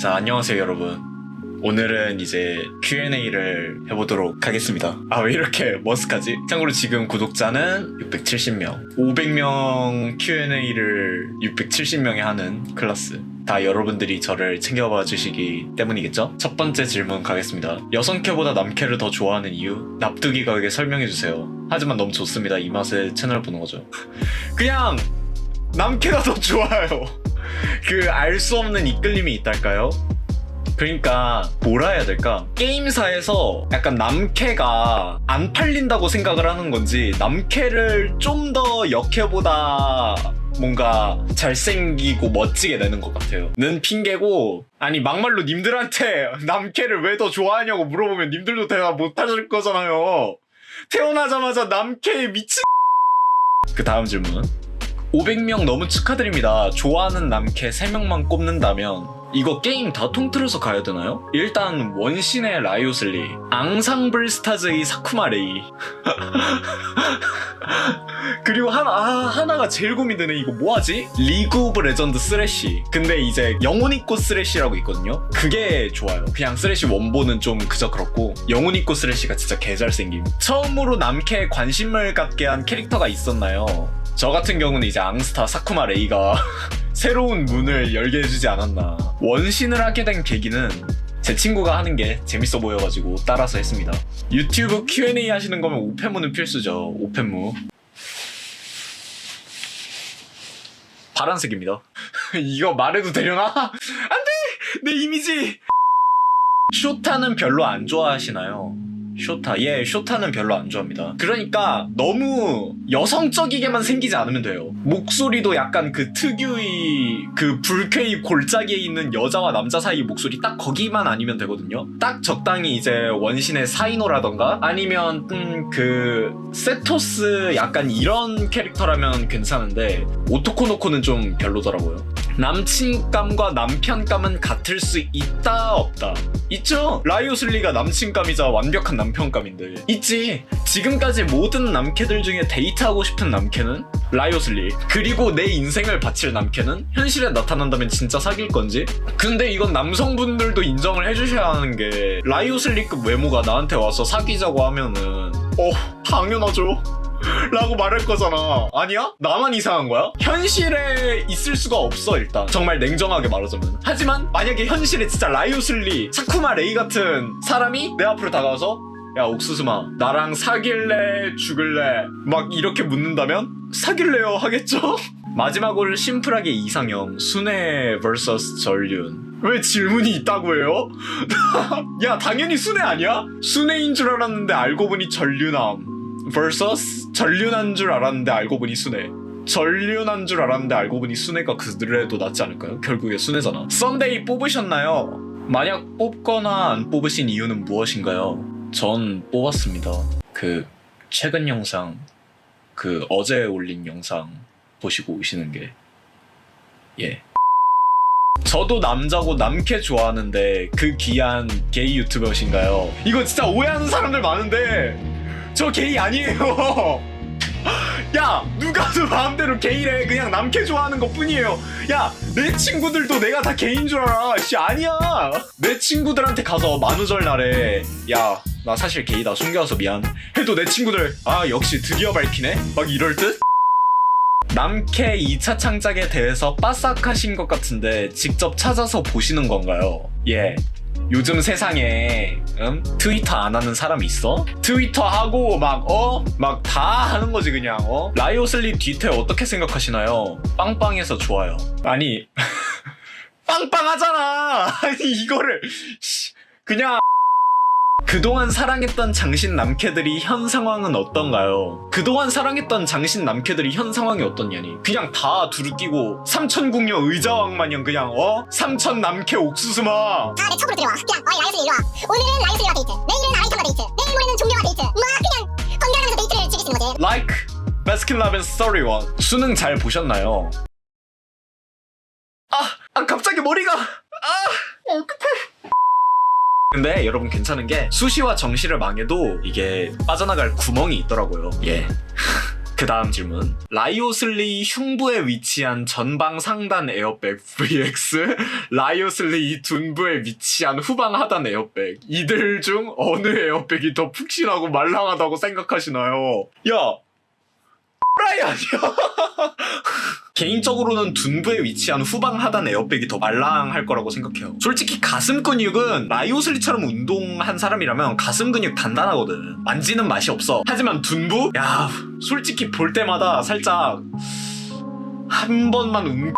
자, 안녕하세요, 여러분. 오늘은 이제 Q&A를 해보도록 하겠습니다. 아, 왜 이렇게 머쓱하지? 참고로 지금 구독자는 670명. 500명 Q&A를 670명이 하는 클래스. 다 여러분들이 저를 챙겨봐 주시기 때문이겠죠? 첫 번째 질문 가겠습니다. 여성캐보다 남캐를 더 좋아하는 이유? 납득이 가게 설명해주세요. 하지만 너무 좋습니다. 이 맛에 채널 보는 거죠. 그냥 남캐가 더 좋아요. 그 알 수 없는 이끌림이 있달까요? 그러니까 뭐라 해야 될까? 게임사에서 약간 남캐가 안 팔린다고 생각을 하는 건지 남캐를 좀 더 역캐보다 뭔가 잘생기고 멋지게 내는 것 같아요. 는 핑계고 아니 막말로 님들한테 남캐를 왜 더 좋아하냐고 물어보면 님들도 대답 못 하실 거잖아요. 태어나자마자 남캐에 미친 그 다음 질문 500명 너무 축하드립니다. 좋아하는 남캐 3명만 꼽는다면 이거 게임 다 통틀어서 가야 되나요? 일단 원신의 라이오슬리, 앙상블 스타즈의 사쿠마 레이. 그리고 하나 아, 하나가 제일 고민되네. 이거 뭐하지? 리그 오브 레전드 쓰레쉬. 근데 이제 영혼 있고 쓰레쉬라고 있거든요. 그게 좋아요. 그냥 쓰레쉬 원본은 좀 그저 그렇고 영혼 있고 쓰레쉬가 진짜 개잘생김. 처음으로 남캐에 관심을 갖게 한 캐릭터가 있었나요? 저 같은 경우는 이제 앙스타 사쿠마 레이가 새로운 문을 열게 해주지 않았나. 원신을 하게 된 계기는 제 친구가 하는 게 재밌어 보여가지고 따라서 했습니다. 유튜브 Q&A 하시는 거면 오펜무는 필수죠. 오펜무. 파란색입니다. 이거 말해도 되려나? 안 돼! 내 이미지! 쇼타는 별로 안 좋아하시나요? 쇼타. 예, 쇼타는 별로 안 좋아합니다. 그러니까 너무 여성적이게만 생기지 않으면 돼요. 목소리도 약간 그 특유의 그 불쾌의 골짜기에 있는 여자와 남자 사이 목소리 딱 거기만 아니면 되거든요. 딱 적당히 이제 원신의 사이노라던가 아니면 음, 그 세토스 약간 이런 캐릭터라면 괜찮은데 오토코노코는 좀 별로더라고요. 남친감과 남편감은 같을 수 있다 없다. 있죠? 라이오슬리가 남친감이자 완벽한 남편감인데. 있지. 지금까지 모든 남캐들 중에 데이트하고 싶은 남캐는 라이오슬리. 그리고 내 인생을 바칠 남캐는 현실에 나타난다면 진짜 사귈 건지? 근데 이건 남성분들도 인정을 해주셔야 하는 게 라이오슬리급 외모가 나한테 와서 사귀자고 하면은 어 당연하죠 라고 말할 거잖아. 아니야? 나만 이상한 거야? 현실에 있을 수가 없어, 일단. 정말 냉정하게 말하자면. 하지만, 만약에 현실에 진짜 라이오슬리, 사쿠마 레이 같은 사람이 내 앞으로 다가와서, 야, 옥수수마, 나랑 사귈래, 죽을래? 막 이렇게 묻는다면, 사귈래요, 하겠죠? 마지막으로 심플하게 이상형, 순애 vs 전륜. 왜 질문이 있다고 해요? 야, 당연히 순애 아니야? 순애인 줄 알았는데 알고 보니 전륜함. Vs 전륜한 줄 알았는데 알고 보니 순애 전륜한 줄 알았는데 알고 보니 순애가 그래도 낫지 않을까요? 결국에 순애잖아 썬데이 뽑으셨나요? 만약 뽑거나 안 뽑으신 이유는 무엇인가요? 전 뽑았습니다 그 최근 영상 그 어제 올린 영상 보시고 오시는 게 예. 저도 남자고 남캐 좋아하는데 그 귀한 게이 유튜버신가요? 이거 진짜 오해하는 사람들 많은데 저 게이 아니에요. 야 누가 그 마음대로 게이래? 그냥 남캐 좋아하는 것 뿐이에요. 야 내 친구들도 내가 다 게인 줄 알아. 씨 아니야. 내 친구들한테 가서 만우절 날에 야 나 사실 게이다 숨겨서 미안. 해도 내 친구들 아 역시 드디어 밝히네. 막 이럴 듯? 남캐 2차 창작에 대해서 빠삭하신 것 같은데 직접 찾아서 보시는 건가요? 예. 요즘 세상에 음? 트위터 안 하는 사람 있어? 트위터 하고 막 어? 막 다 하는 거지 그냥 어? 라이오슬리 뒤태 어떻게 생각하시나요? 빵빵해서 좋아요. 아니 빵빵하잖아. 아니 이거를 씨, 그냥 그동안 사랑했던 장신 남캐들이 현 상황은 어떤가요? 그동안 사랑했던 장신 남캐들이 현 상황이 어떻냐니 그냥 다 두루 끼고 삼천궁녀 의자왕 마냥 그냥 어? 삼천 남캐 옥수수마 다내 척으로 들어와. 그냥 어이 라이오스 이리 와. 오늘은 라이오스와 데이트. 내일은 아이템과 데이트. 내일 모레는 종료와 데이트. 막 그냥 번갈아가면서 데이트를 즐길 수 있는 거지. like 바스킨 라빈 스토리 원 수능 잘 보셨나요? 아, 아 갑자기 머리가 아 어떡해 근데 여러분 괜찮은 게 수시와 정시를 망해도 이게 빠져나갈 구멍이 있더라고요 예 그 다음 질문. 라이오슬리 흉부에 위치한 전방 상단 에어백 vx 라이오슬리 둔부에 위치한 후방 하단 에어백. 이들 중 어느 에어백이 더 푹신하고 말랑하다고 생각하시나요? 야, 라이 아니야? 개인적으로는 둔부에 위치한 후방 하단 에어백이 더 말랑할 거라고 생각해요. 솔직히 가슴 근육은 라이오슬리처럼 운동한 사람이라면 가슴 근육 단단하거든. 만지는 맛이 없어. 하지만 둔부? 야, 솔직히 볼 때마다 살짝 한 번만 음.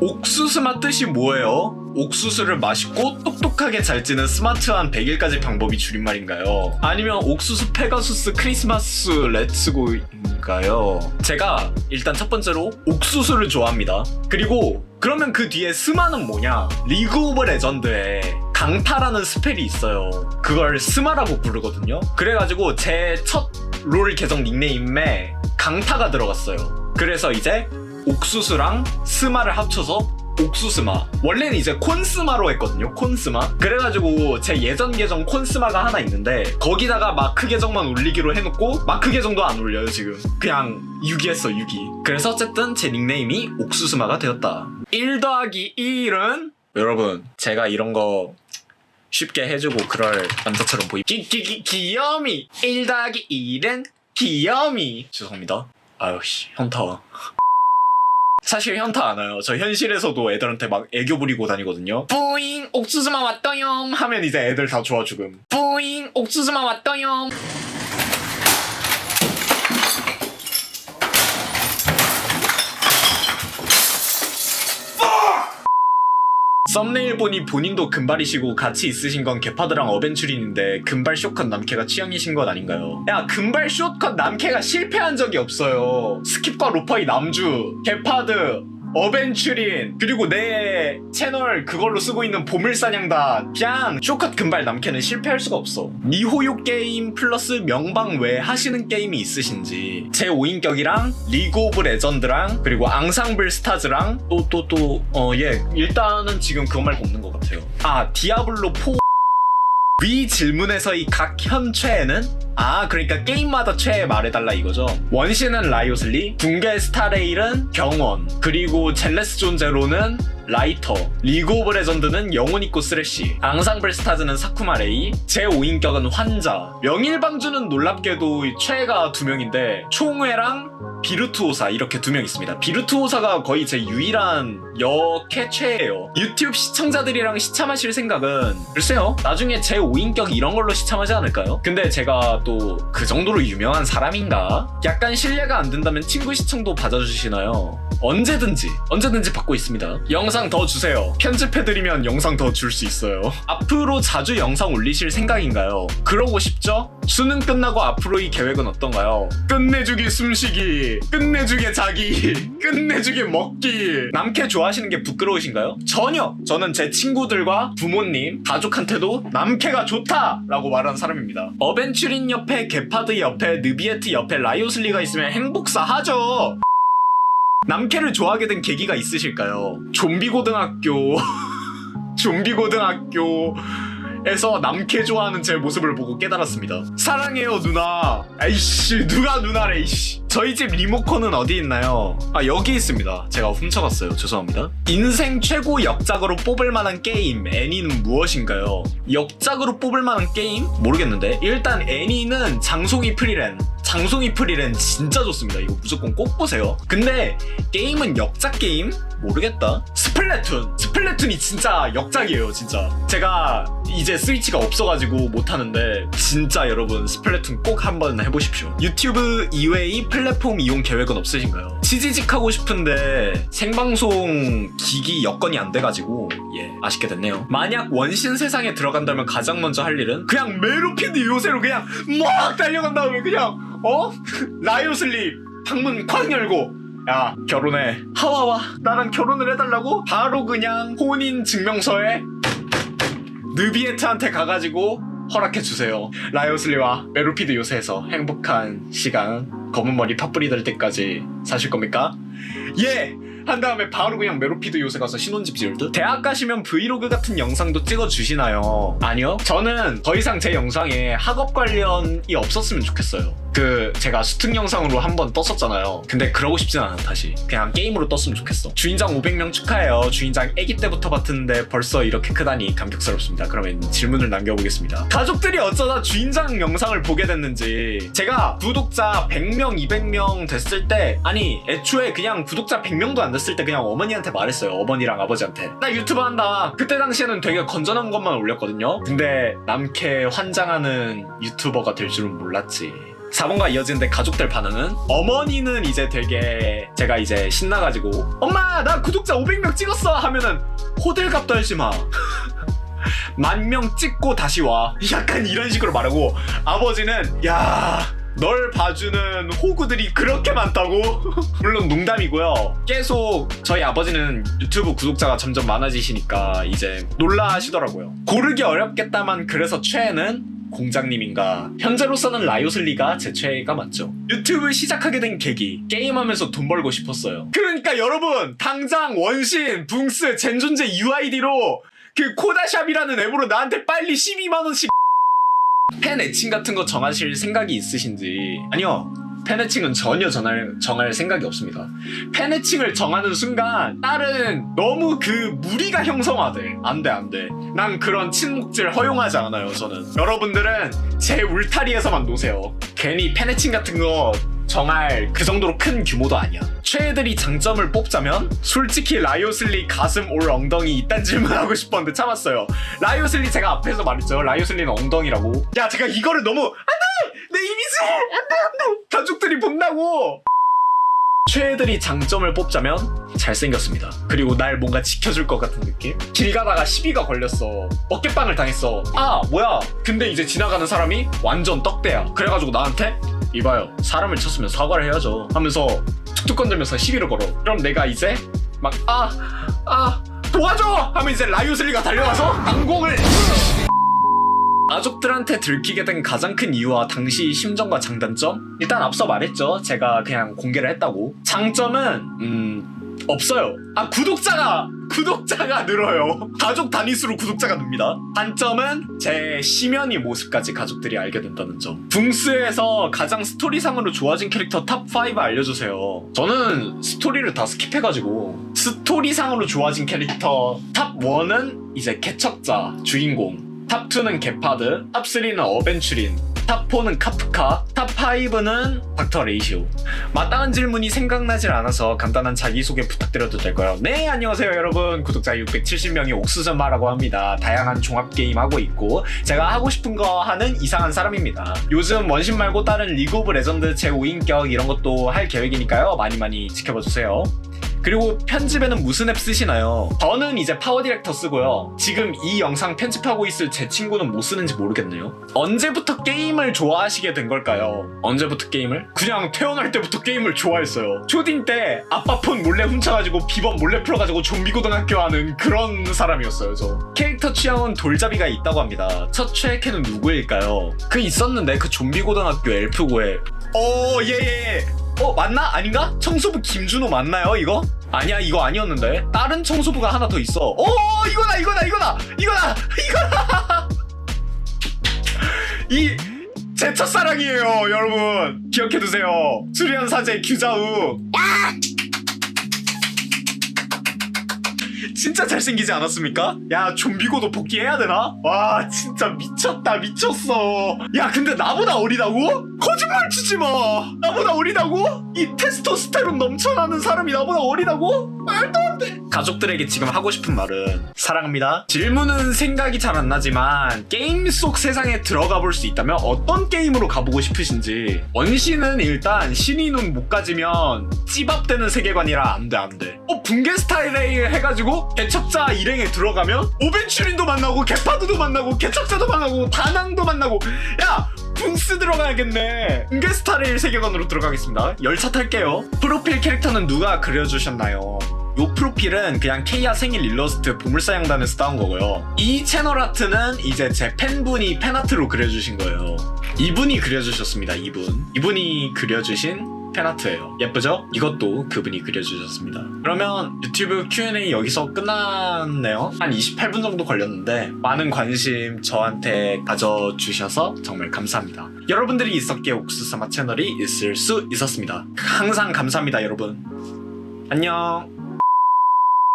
옥수수 맛 뜻이 뭐예요? 옥수수를 맛있고 똑똑하게 잘 찌는 스마트한 100일까지 방법이 줄임말인가요? 아니면 옥수수 페가수스 크리스마스 렛츠고인가요? 제가 일단 첫 번째로 옥수수를 좋아합니다. 그리고 그러면 그 뒤에 스마는 뭐냐? 리그 오브 레전드에 강타라는 스펠이 있어요. 그걸 스마라고 부르거든요. 그래가지고 제 첫 롤 계정 닉네임에 강타가 들어갔어요. 그래서 이제 옥수수랑 스마를 합쳐서 옥수스마. 원래는 이제 콘스마로 했거든요. 콘스마. 그래가지고 제 예전 계정 콘스마가 하나 있는데 거기다가 마크 계정만 올리기로 해놓고 마크 계정도 안 올려요 지금. 그냥 유기했어 유기. 그래서 어쨌든 제 닉네임이 옥수스마가 되었다. 1 더하기 1은 여러분 제가 이런 거 쉽게 해주고 그럴 남자처럼 보이. 기기기 귀염이 1 더하기 1은 귀염이. 죄송합니다. 아유 씨 현타. 사실 현타 안 와요. 저 현실에서도 애들한테 막 애교 부리고 다니거든요. 뿌잉 옥수수만 왔더염 하면 이제 애들 다 좋아 죽음. 뿌잉 옥수수만 왔더염. 썸네일 보니 본인도 금발이시고 같이 있으신 건 개파드랑 어벤츄린인데 금발 쇼컷 남캐가 취향이신 것 아닌가요? 야 금발 쇼컷 남캐가 실패한 적이 없어요 스킵과 로파이 남주 개파드 어벤츄린 그리고 내 채널 그걸로 쓰고 있는 보물사냥단 그냥 쇼컷 금발 남캐는 실패할 수가 없어. 미호요 게임 플러스 명방 외 하시는 게임이 있으신지 제 5인격이랑 리그 오브 레전드랑 그리고 앙상블 스타즈랑 또 또 또 어 예. 일단은 지금 그거 말고 없는 것 같아요. 아 디아블로 4위 질문에서의 각 현 최애는? 아 그러니까 게임마다 최애 말해달라 이거죠? 원신은 라이오슬리 붕괴 스타레일은 경원 그리고 젤레스 존 제로는 라이터 리그 오브 레전드는 영혼 있고 쓰레쉬 앙상블 스타즈는 사쿠마 레이 제 5인격은 환자 명일방주는 놀랍게도 최애가 두 명인데 총회랑 비르투오사 이렇게 두 명 있습니다. 비르투오사가 거의 제 유일한 여캐 최예요. 유튜브 시청자들이랑 시참하실 생각은 글쎄요. 나중에 제 5인격 이런 걸로 시참하지 않을까요? 근데 제가 또 그 정도로 유명한 사람인가? 약간 신뢰가 안 된다면 친구 시청도 받아주시나요? 언제든지 언제든지 받고 있습니다. 영상 더 주세요. 편집해드리면 영상 더 줄 수 있어요. 앞으로 자주 영상 올리실 생각인가요? 그러고 싶죠? 수능 끝나고 앞으로의 계획은 어떤가요? 끝내주기 숨쉬기, 끝내주게 자기, 끝내주게 먹기. 남캐 좋아하시는 게 부끄러우신가요? 전혀. 저는 제 친구들과 부모님, 가족한테도 남캐가 좋다라고 말하는 사람입니다. 어벤츄린 옆에 게파드 옆에 느비에트 옆에 라이오슬리가 있으면 행복사 하죠. 남캐를 좋아하게 된 계기가 있으실까요? 좀비 고등학교 좀비 고등학교 에서 남캐 좋아하는 제 모습을 보고 깨달았습니다. 사랑해요 누나. 에이씨 누가 누나래 이씨. 저희 집 리모컨은 어디 있나요? 아 여기 있습니다. 제가 훔쳐갔어요. 죄송합니다. 인생 최고 역작으로 뽑을 만한 게임 애니는 무엇인가요? 역작으로 뽑을 만한 게임? 모르겠는데 일단 애니는 장송이 프리렌 장송이 프리렌 진짜 좋습니다. 이거 무조건 꼭 보세요. 근데 게임은 역작 게임? 모르겠다. 스플래툰. 스플래툰이 진짜 역작이에요, 진짜. 제가 이제 스위치가 없어가지고 못하는데 진짜 여러분 스플래툰 꼭 한번 해보십시오. 유튜브 이외의 플랫폼 이용 계획은 없으신가요? 치지직 하고 싶은데 생방송 기기 여건이 안 돼가지고 예 아쉽게 됐네요. 만약 원신 세상에 들어간다면 가장 먼저 할 일은 그냥 메로피드 요새로 그냥 막 달려간 다음에 그냥 어? 라이오슬립 방문 쾅 열고 야 결혼해 하와와 나랑 결혼을 해달라고 바로 그냥 혼인 증명서에 느비에트한테 가가지고 허락해 주세요 라이오슬리와 메로피드 요새에서 행복한 시간 검은 머리 팥뿌리 될 때까지 사실 겁니까? 예! 한 다음에 바로 그냥 메로피드 요새 가서 신혼집 지을 듯? 대학 가시면 브이로그 같은 영상도 찍어주시나요? 아니요. 저는 더 이상 제 영상에 학업 관련이 없었으면 좋겠어요. 그 제가 수특 영상으로 한 번 떴었잖아요. 근데 그러고 싶진 않아 다시. 그냥 게임으로 떴으면 좋겠어. 주인장 500명 축하해요. 주인장 아기 때부터 봤는데 벌써 이렇게 크다니 감격스럽습니다. 그러면 질문을 남겨보겠습니다. 가족들이 어쩌다 주인장 영상을 보게 됐는지 제가 구독자 100명, 200명 됐을 때 아니 애초에 그냥 구독자 100명도 안 됐을 때 그냥 어머니한테 말했어요. 어머니랑 아버지한테 나 유튜브 한다. 그때 당시에는 되게 건전한 것만 올렸거든요. 근데 남캐 환장하는 유튜버가 될 줄은 몰랐지. 4번과 이어지는데 가족들 반응은 어머니는 이제 되게 제가 이제 신나가지고 엄마 나 구독자 500명 찍었어 하면은 호들갑 떨지 마. 만 명 찍고 다시 와. 약간 이런 식으로 말하고 아버지는 야. 널 봐주는 호구들이 그렇게 많다고? 물론 농담이고요. 계속 저희 아버지는 유튜브 구독자가 점점 많아지시니까 이제 놀라 하시더라고요. 고르기 어렵겠다만 그래서 최애는 공장님인가? 현재로서는 라이오슬리가 제 최애가 맞죠. 유튜브 시작하게 된 계기 게임하면서 돈 벌고 싶었어요. 그러니까 여러분 당장 원신 붕스 젠존제 UID로 그 코다샵이라는 앱으로 나한테 빨리 12만원씩. 팬 애칭 같은 거 정하실 생각이 있으신지. 아니요 팬 애칭은 전혀 정할, 정할 생각이 없습니다 팬 애칭을 정하는 순간 딸은 너무 그 무리가 형성화돼 안 돼 안 돼 난 그런 친목질 허용하지 않아요 저는 여러분들은 제 울타리에서만 노세요 괜히 팬 애칭 같은 거 정말 그 정도로 큰 규모도 아니야. 최애들이 장점을 뽑자면 솔직히 라이오슬리 가슴 올 엉덩이 이딴 질문 하고 싶었는데 참았어요. 라이오슬리 제가 앞에서 말했죠. 라이오슬리는 엉덩이라고. 야 제가 이거를 너무 안돼 내 이미지 안돼 안돼 가족들이 본다고. 최애들이 장점을 뽑자면 잘생겼습니다. 그리고 날 뭔가 지켜줄 것 같은 느낌? 길 가다가 시비가 걸렸어. 어깨빵을 당했어. 아, 뭐야. 근데 이제 지나가는 사람이 완전 떡대야. 그래가지고 나한테 이봐요. 사람을 쳤으면 사과를 해야죠. 하면서 툭툭 건들면서 시비를 걸어. 그럼 내가 이제 막, 아, 아, 도와줘! 하면 이제 라이오슬리가 달려와서 항공을 가족들한테 들키게 된 가장 큰 이유와 당시 심정과 장단점? 일단 앞서 말했죠. 제가 그냥 공개를 했다고. 장점은 음 없어요. 아 구독자가 구독자가 늘어요. 가족 단위수로 구독자가 늡니다. 단점은 제 심연이 모습까지 가족들이 알게 된다는 점. 붕스에서 가장 스토리상으로 좋아진 캐릭터 탑5 알려주세요. 저는 스토리를 다 스킵해가지고 스토리상으로 좋아진 캐릭터 탑1은 이제 개척자 주인공 탑2는 게파드, 탑3는 어벤츄린, 탑4는 카프카, 탑5는 닥터 레이시오. 마땅한 질문이 생각나질 않아서 간단한 자기소개 부탁드려도 될까요? 네, 안녕하세요, 여러분. 구독자 670명이 옥수전마라고 합니다. 다양한 종합게임 하고 있고, 제가 하고 싶은 거 하는 이상한 사람입니다. 요즘 원신 말고 다른 리그 오브 레전드 제 5인격 이런 것도 할 계획이니까요. 많이 많이 지켜봐주세요. 그리고 편집에는 무슨 앱 쓰시나요? 저는 이제 파워 디렉터 쓰고요. 지금 이 영상 편집하고 있을 제 친구는 뭐 쓰는지 모르겠네요. 언제부터 게임을 좋아하시게 된 걸까요? 언제부터 게임을? 그냥 태어날 때부터 게임을 좋아했어요. 초딩 때 아빠 폰 몰래 훔쳐가지고 비번 몰래 풀어가지고 좀비 고등학교 하는 그런 사람이었어요, 저. 캐릭터 취향은 돌잡이가 있다고 합니다. 첫 최애 캐는 누구일까요? 그 있었는데 그 좀비 고등학교 엘프고에 어, 예, 예. 어, 맞나? 아닌가? 청소부 김준호 맞나요, 이거? 아니야, 이거 아니었는데. 다른 청소부가 하나 더 있어. 오, 이거다, 이거다, 이거다! 이거다! 이거다! 이, 제 첫사랑이에요, 여러분. 기억해두세요. 수리한 사제 규자우. 진짜 잘생기지 않았습니까? 야 좀비고도 복귀해야 되나? 와 진짜 미쳤다 미쳤어 야 근데 나보다 어리다고? 거짓말 치지 마 나보다 어리다고? 이 테스토스테론 넘쳐나는 사람이 나보다 어리다고? 말도 안돼 가족들에게 지금 하고 싶은 말은 사랑합니다. 질문은 생각이 잘 안 나지만 게임 속 세상에 들어가 볼 수 있다면 어떤 게임으로 가보고 싶으신지. 원신은 일단 신인은 못 가지면 찌밥되는 세계관이라 안돼 안돼. 어 붕괴 스타일에 해가지고 개척자 일행에 들어가면 오벤츄린도 만나고 개파드도 만나고 개척자도 만나고 다낭도 만나고. 야 붕스 들어가야겠네. 붕괴 스타일 세계관으로 들어가겠습니다. 열차 탈게요. 프로필 캐릭터는 누가 그려주셨나요? 요 프로필은 그냥 케이아 생일 일러스트 보물사 양단에서 따온 거고요. 이 채널 아트는 이제 제 팬분이 팬아트로 그려주신 거예요. 이분이 그려주셨습니다. 이분. 이분이 그려주신 팬아트예요. 예쁘죠? 이것도 그분이 그려주셨습니다. 그러면 유튜브 Q&A 여기서 끝났네요. 한 28분 정도 걸렸는데 많은 관심 저한테 가져주셔서 정말 감사합니다. 여러분들이 있었기에 옥수사마 채널이 있을 수 있었습니다. 항상 감사합니다, 여러분. 안녕.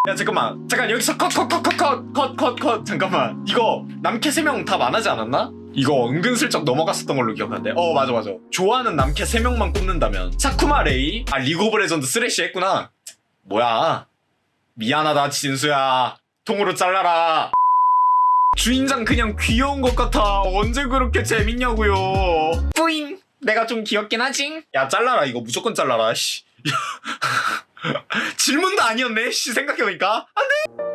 야 잠깐만. 잠깐 여기서 컷 컷 컷 컷 컷 컷컷 잠깐만. 이거 남캐 3명 다 만하지 않았나? 이거 은근슬쩍 넘어갔었던 걸로 기억하는데. 어 맞아 맞아. 좋아하는 남캐 3명만 꼽는다면. 사쿠마 레이? 아 리그 오브 레전드 쓰레쉬 했구나. 뭐야? 미안하다 진수야. 통으로 잘라라. 주인장 그냥 귀여운 것 같아. 언제 그렇게 재밌냐고요. 뿌잉. 내가 좀 귀엽긴 하지? 야 잘라라. 이거 무조건 잘라라 씨 질문도 아니었네 씨 생각해보니까. 안돼